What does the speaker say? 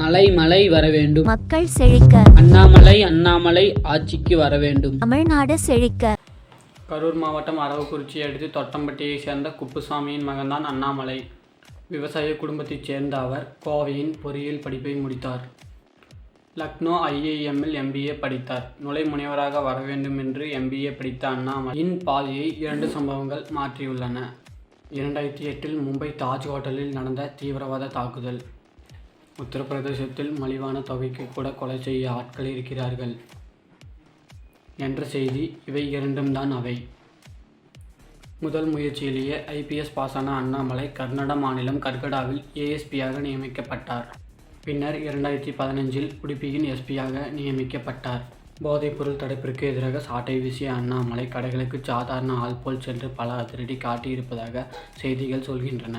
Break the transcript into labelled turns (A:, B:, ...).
A: மலை மலை வர வேண்டும்.
B: மக்கள் செழிக்க.
A: அண்ணாமலை அண்ணாமலை ஆட்சிக்கு வர வேண்டும்.
B: தமிழ்நாடு செழிக்க.
C: கரூர் மாவட்டம் அரவக்குறிச்சியை அடுத்து தொட்டம்பட்டியை சேர்ந்த குப்புசாமியின் மகன்தான் அண்ணாமலை. விவசாய குடும்பத்தைச் சேர்ந்த அவர் கோவையின் பொறியியல் படிப்பை முடித்தார். லக்னோ ஐஐஎம்மில் எம்பிஏ படித்தார். நுழை முனைவராக வர வேண்டும் என்று எம்பிஏ படித்த அண்ணாமலையின் பாதையை இரண்டு சம்பவங்கள் மாற்றியுள்ளன. இரண்டாயிரத்தி எட்டில் மும்பை தாஜ் ஹோட்டலில் நடந்த தீவிரவாத தாக்குதல். உத்தரப்பிரதேசத்தில் மலிவான தொகைக்கு கூட கொலை செய்ய ஆட்கள் இருக்கிறார்கள். என்ற செய்தி இவை இரண்டும் தான் அவை. முதல் முயற்சியிலேயே ஐபிஎஸ் பாஸான அண்ணாமலை கர்நாடக மாநிலம் கர்கடாவில் ஏஎஸ்பியாக நியமிக்கப்பட்டார். பின்னர் இரண்டாயிரத்தி பதினஞ்சில் உடுப்பியின் எஸ்பியாக நியமிக்கப்பட்டார். போதைப்பொருள் தடுப்பிற்கு எதிராக சாட்டை வீசிய அண்ணாமலை கடைகளுக்கு சாதாரண ஆள் போல் சென்று பல அதிரடி காட்டியிருப்பதாக செய்திகள் சொல்கின்றன.